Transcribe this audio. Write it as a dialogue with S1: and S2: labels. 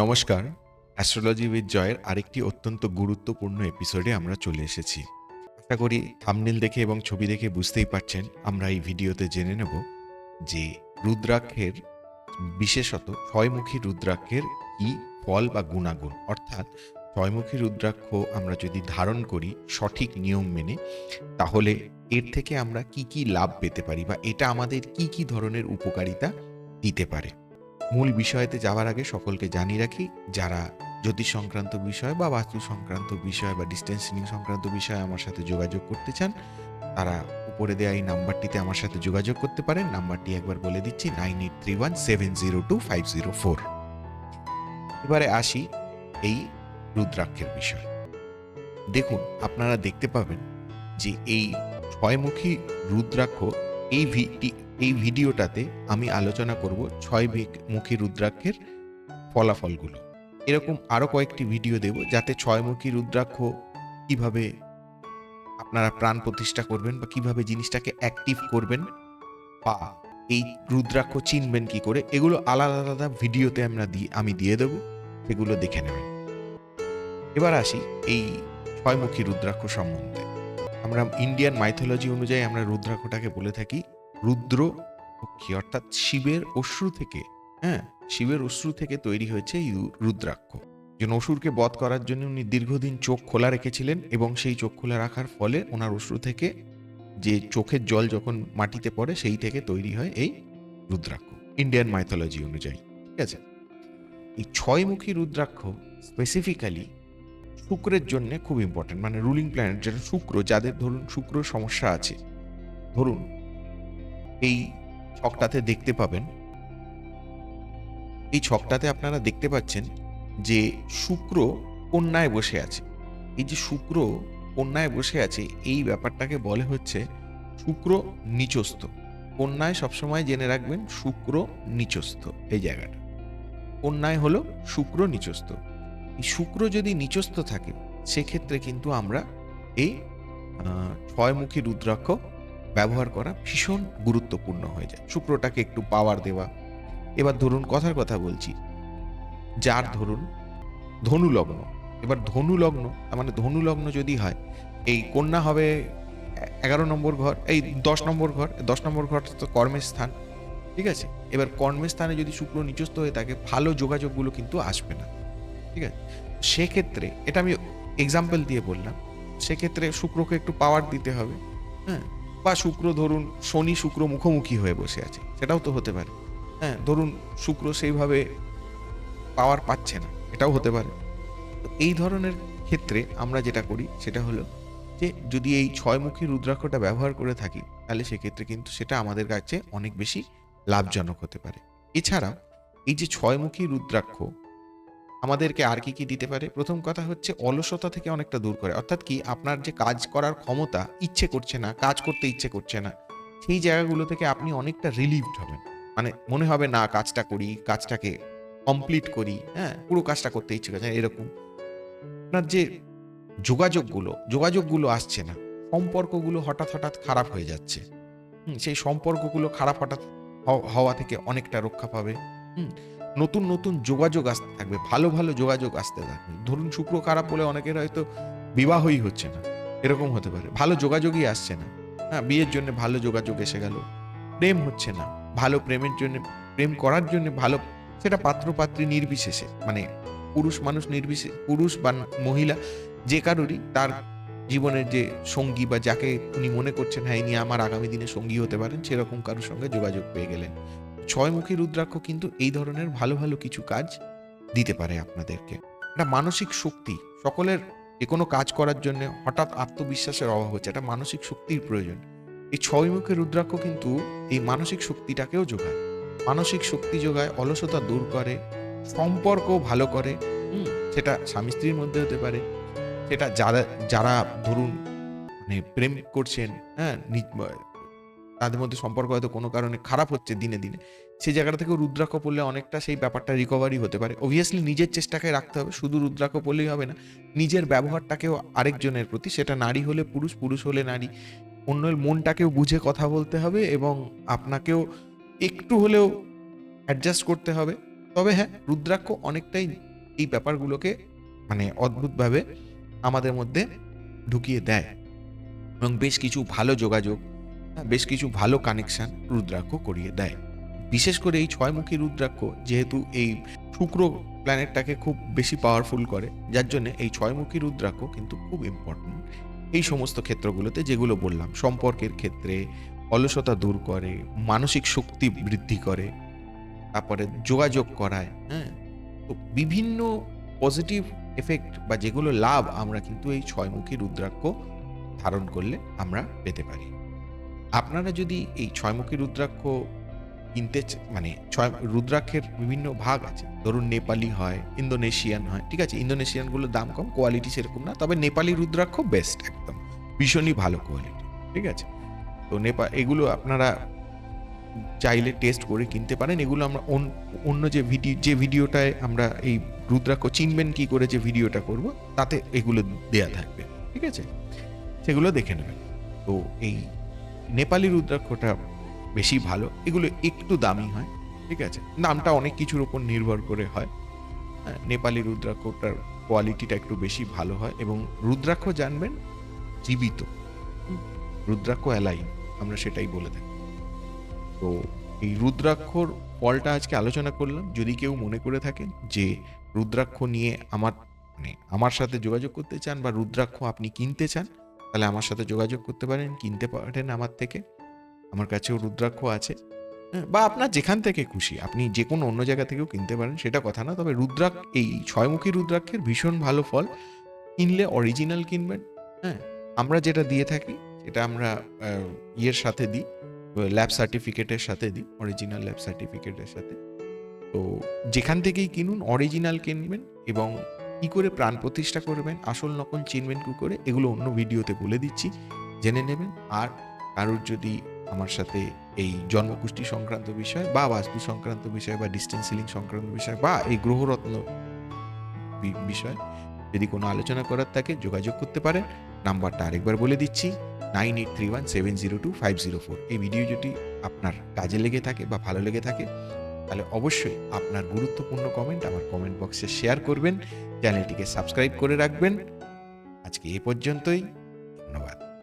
S1: নমস্কার। Astrology with জয়ের আরেকটি অত্যন্ত গুরুত্বপূর্ণ এপিসোডে আমরা চলে এসেছি। আশা করি থামনেল দেখে এবং ছবি দেখে বুঝতেই পারছেন, আমরা এই ভিডিওতে জেনে নেব যে রুদ্রাক্ষের, বিশেষত ছয়মুখী রুদ্রাক্ষের কি ফল বা গুণাগুণ? অর্থাৎ ছয়মুখী রুদ্রাক্ষ আমরা যদি ধারণ করি সঠিক নিয়ম মেনে, তাহলে এর থেকে আমরা কি কি লাভ পেতে পারি বা এটা আমাদের কি কি ধরনের উপকারিতা দিতে পারে? মূল বিষয়তে যাওয়ার আগে সকলকে জানিয়ে রাখি, যারা জ্যোতিষ সংক্রান্ত বিষয় বা বাস্তু সংক্রান্ত বিষয় বা ডিস্টেন্সিং সংক্রান্ত বিষয়ে আমার সাথে যোগাযোগ করতে চান, তারা উপরে দেওয়া এই নাম্বারটিতে আমার সাথে যোগাযোগ করতে পারেন। নাম্বারটি একবার বলে দিচ্ছি, nine eight three one seven zero two five zero four. এবারে আসি এই রুদ্রাক্ষের বিষয়। দেখুন, আপনারা দেখতে পাবেন যে এই ছয়মুখী রুদ্রাক্ষ এই ভিটি এই ভিডিওটাতে আমি আলোচনা করব ছয় মুখী রুদ্রাক্ষের ফলাফলগুলো। এরকম আরও কয়েকটি ভিডিও দেব যাতে ছয়মুখী রুদ্রাক্ষ কীভাবে আপনারা প্রাণ প্রতিষ্ঠা করবেন বা কীভাবে জিনিসটাকে অ্যাক্টিভ করবেন বা এই রুদ্রাক্ষ চিনবেন কি করে, এগুলো আলাদা আলাদা ভিডিওতে আমরা দিয়ে আমি দিয়ে দেব, সেগুলো দেখে নেবেন। এবার আসি এই ছয়মুখী রুদ্রাক্ষ সম্বন্ধে। আমরা ইন্ডিয়ান মাইথোলজি অনুযায়ী আমরা রুদ্রাক্ষটাকে বলে থাকি। রুদ্র পক্ষী অর্থাৎ শিবের অশ্রু থেকে হ্যাঁ শিবের অশ্রু থেকে তৈরি হয়েছে এই রুদ্রাক্ষ। যেন অসুরকে বধ করার জন্য উনি দীর্ঘদিন চোখ খোলা রেখেছিলেন এবং সেই চোখ খোলা রাখার ফলে ওনার অশ্রু থেকে যে চোখের জল যখন মাটিতে পড়ে সেই থেকে তৈরি হয় এই রুদ্রাক্ষ ইন্ডিয়ান মাইথোলজি অনুযায়ী, ঠিক আছে? এই ছয়মুখী রুদ্রাক্ষ স্পেসিফিক্যালি শুক্রের জন্য খুব ইম্পর্টেন্ট মানে রুলিং প্ল্যানেট যেটা শুক্র, যাদের ধরুন শুক্র সমস্যা আছে। ধরুন এই ছকটাতে দেখতে পাবেন। এই ছকটাতে আপনারা দেখতে পাচ্ছেন যে শুক্র কন্যায় বসে আছে। এই যে শুক্র কন্যায় বসে আছে, এই ব্যাপারটাকে বলে হচ্ছে শুক্র নিচস্থ। কন্যায় সবসময় জেনে রাখবেন শুক্র নিচস্থ এই জায়গাটা। কন্যায় হলো শুক্র নিচস্থ। এই শুক্র যদি নিচস্থ থাকে, সেক্ষেত্রে কিন্তু আমরা এই ছয়মুখী রুদ্রাক্ষ ব্যবহার করা ভীষণ গুরুত্বপূর্ণ হয়ে যায়। শুক্রটাকে একটু পাওয়ার দেওয়া। এবার ধরুন কথার কথা বলছি। যার ধরুন ধনু লগ্ন এবার ধনু লগ্ন মানে ধনু লগ্ন যদি হয়, এই কন্যা হবে এগারো নম্বর ঘর, এই দশ নম্বর ঘর, দশ নম্বর ঘর তো কর্মের স্থান, ঠিক আছে? এবার কর্মের স্থানে যদি শুক্র নিচস্থ হয়ে থাকে, ভালো যোগাযোগগুলো কিন্তু আসবে না, ঠিক আছে? সেক্ষেত্রে, এটা আমি এক্সাম্পল দিয়ে বললাম, সেক্ষেত্রে শুক্রকে একটু পাওয়ার দিতে হবে হ্যাঁ? বা শুক্র ধরুন, শনি শুক্র মুখোমুখি হয়ে বসে আছে, সেটাও তো হতে পারে। হ্যাঁ ধরুন শুক্র সেইভাবে পাওয়ার পাচ্ছে না, এটাও হতে পারে। এই ধরনের ক্ষেত্রে আমরা যেটা করি, সেটা হলো যে যদি এই ছয়মুখী রুদ্রাক্ষটা ব্যবহার করে থাকি, তাহলে সেক্ষেত্রে কিন্তু সেটা আমাদের কাছে অনেক বেশি লাভজনক হতে পারে। এছাড়াও এই যে ছয়মুখী রুদ্রাক্ষ আমাদেরকে আর কি কি দিতে পারে? প্রথম কথা হচ্ছে অলসতা থেকে অনেকটা দূর করে। অর্থাৎ কি আপনার যে কাজ করার ক্ষমতা ইচ্ছে করছে না কাজ করতে ইচ্ছে করছে না সেই জায়গাগুলো থেকে আপনি অনেকটা রিলিভড হবেন। মানে মনে হবে না কাজটা করি কাজটাকে কমপ্লিট করি। হ্যাঁ পুরো কাজটা করতে ইচ্ছে করছে এরকম। আপনার যে যোগাযোগগুলো যোগাযোগগুলো আসছে না সম্পর্কগুলো হঠাৎ হঠাৎ খারাপ হয়ে যাচ্ছে। সেই সম্পর্কগুলো খারাপ হঠাৎ হওয়া থেকে অনেকটা রক্ষা পাবে। হুম, নতুন নতুন যোগাযোগ আসতে থাকবে, ভালো ভালো যোগাযোগ আসতে থাকবে। ধরুন শুক্র খারাপ বলে অনেকের হয়তো বিবাহই হচ্ছে না, এরকম হতে পারে। ভালো যোগাযোগই আসছে না। হ্যাঁ বিয়ের জন্য ভালো যোগাযোগ এসে গেল। প্রেম হচ্ছে না। ভালো প্রেমের জন্য, প্রেম করার জন্য ভালো, সেটা পাত্রপাত্রী নির্বিশেষে মানে পুরুষ মানুষ নির্বিশেষ পুরুষ বা মহিলা যে কারোরই তার জীবনের যে সঙ্গী বা যাকে উনি মনে করছেন হ্যাঁ ইনি আমার আগামী দিনে সঙ্গী হতে পারেন, সেরকম কারোর সঙ্গে যোগাযোগ পেয়ে গেলেন। ছয়মুখী রুদ্রাক্ষ কিন্তু এই ধরনের ভালো ভালো কিছু কাজ দিতে পারে আপনাদেরকে। একটা মানসিক শক্তি, সকলের যে কোনো কাজ করার জন্য হঠাৎ আত্মবিশ্বাসের অভাব হচ্ছে একটা মানসিক শক্তির প্রয়োজন। এই ছয়মুখী রুদ্রাক্ষ কিন্তু এই মানসিক শক্তিটাকেও যোগায়। মানসিক শক্তি যোগায়, অলসতা দূর করে সম্পর্ক ভালো করে। সেটা স্বামী স্ত্রীর মধ্যে হতে পারে। সেটা যারা যারা ধরুন মানে প্রেম করছেন হ্যাঁ তাদের মধ্যে সম্পর্ক হয়তো কোনো কারণে খারাপ হচ্ছে দিনে দিনে। সেই জায়গাটা থেকে রুদ্রাক্ষ পড়লে অনেকটা সেই ব্যাপারটা রিকভারি হতে পারে। অবভিয়াসলি নিজের চেষ্টাকে রাখতে হবে, শুধু রুদ্রাক্ষ পড়লেই হবে না, নিজের ব্যবহারটাকেও আরেকজনের প্রতি, সেটা নারী হলে পুরুষ পুরুষ হলে নারী। অন্যের মনটাকেও বুঝে কথা বলতে হবে এবং আপনাকেও একটু হলেও অ্যাডজাস্ট করতে হবে। তবে হ্যাঁ রুদ্রাক্ষ অনেকটাই এই ব্যাপারগুলোকে মানে অদ্ভুতভাবে আমাদের মধ্যে ঢুকিয়ে দেয়। এবং বেশ কিছু ভালো যোগাযোগ বেশ কিছু ভালো কানেকশন রুদ্রাক্ষ করিয়ে দেয়। বিশেষ করে এই ছয়মুখী রুদ্রাক্ষ যেহেতু এই শুক্র প্ল্যানেটটাকে খুব বেশি পাওয়ারফুল করে, যার জন্য এই ছয়মুখী রুদ্রাক্ষ কিন্তু খুব ইম্পর্টেন্ট এই সমস্ত ক্ষেত্রগুলোতে যেগুলো বললাম, সম্পর্কের ক্ষেত্রে অলসতা দূর করে, মানসিক শক্তি বৃদ্ধি করে, তারপরে যোগাযোগ করায় হ্যাঁ? তো বিভিন্ন পজিটিভ এফেক্ট বা যেগুলো লাভ আমরা কিন্তু এই ছয়মুখী রুদ্রাক্ষ ধারণ করলে আমরা পেতে পারি। আপনারা যদি এই ছয়মুখী রুদ্রাক্ষ কিনতে মানে ছয়, রুদ্রাক্ষের বিভিন্ন ভাগ আছে। ধরুন নেপালি হয়, ইন্দোনেশিয়ান হয়, ঠিক আছে? ইন্দোনেশিয়ানগুলোর দাম কম, কোয়ালিটি সেরকম না। তবে নেপালি রুদ্রাক্ষ বেস্ট একদম। ভীষণই ভালো কোয়ালিটি ঠিক আছে? তো নেপাল এগুলো আপনারা চাইলে টেস্ট করে কিনতে পারেন। এগুলো আমরা অন- অন্য যে ভিডিও, যে ভিডিওটায় আমরা এই রুদ্রাক্ষ চিনবেন কি করে যে ভিডিওটা করব, তাতে এগুলো দেয়া থাকবে, ঠিক আছে? সেগুলো দেখে নেবেন। তো এই নেপালি রুদ্রাক্ষটা বেশি ভালো। এগুলো একটু দামি হয় ঠিক আছে? দামটা অনেক কিছুর উপর নির্ভর করে হয়। হ্যাঁ, নেপালি রুদ্রাক্ষটার কোয়ালিটিটা একটু বেশি ভালো হয় এবং রুদ্রাক্ষ জানবেন জীবিত। রুদ্রাক্ষ অ্যালাইন আমরা সেটাই বলে থাকি। তো এই রুদ্রাক্ষর ফলটা আজকে আলোচনা করলাম। যদি কেউ মনে করে থাকেন যে রুদ্রাক্ষ নিয়ে আমার মানে আমার সাথে যোগাযোগ করতে চান বা রুদ্রাক্ষ আপনি কিনতে চান তাহলে আমার সাথে যোগাযোগ করতে পারেন কিনতে পারেন আমার থেকে। আমার কাছেও রুদ্রাক্ষ আছে। হ্যাঁ, বা আপনার যেখান থেকে খুশি আপনি যে কোনো অন্য জায়গা থেকেও কিনতে পারেন সেটা কথা না। তবে রুদ্রাক্ষ এই ছয়মুখী রুদ্রাক্ষের ভীষণ ভালো ফল। কিনলে অরিজিনাল কিনবেন হ্যাঁ। আমরা যেটা দিয়ে থাকি সেটা আমরা ইয়ের সাথে দিই ল্যাব সার্টিফিকেটের সাথে দিই অরিজিনাল ল্যাব সার্টিফিকেটের সাথে। তো যেখান থেকেই কিনুন অরিজিনাল কিনবেন এবং কি করে প্রাণ প্রতিষ্ঠা করবেন, আসল নকল চিনবেন কি করে, এগুলো অন্য ভিডিওতে বলে দিচ্ছি, জেনে নেবেন। আর কারোর যদি আমার সাথে এই জন্মকুষ্টি সংক্রান্ত বিষয় বা বাস্তু সংক্রান্ত বিষয় বা ডিস্টেন্স সিলিং সংক্রান্ত বিষয় বা এই গ্রহরত্ন বিষয় যদি কোনো আলোচনা করার থাকে যোগাযোগ করতে পারেন। নাম্বারটা আরেকবার বলে দিচ্ছি, nine eight three one seven zero two five zero four. এই ভিডিও যদি আপনার কাজে লেগে থাকে বা ভালো লেগে থাকে, তাহলে অবশ্যই আপনার গুরুত্বপূর্ণ কমেন্ট আমার কমেন্ট বক্সে শেয়ার করবেন। চ্যানেলটিকে সাবস্ক্রাইব করে রাখবেন। আজকে এ পর্যন্তই। ধন্যবাদ।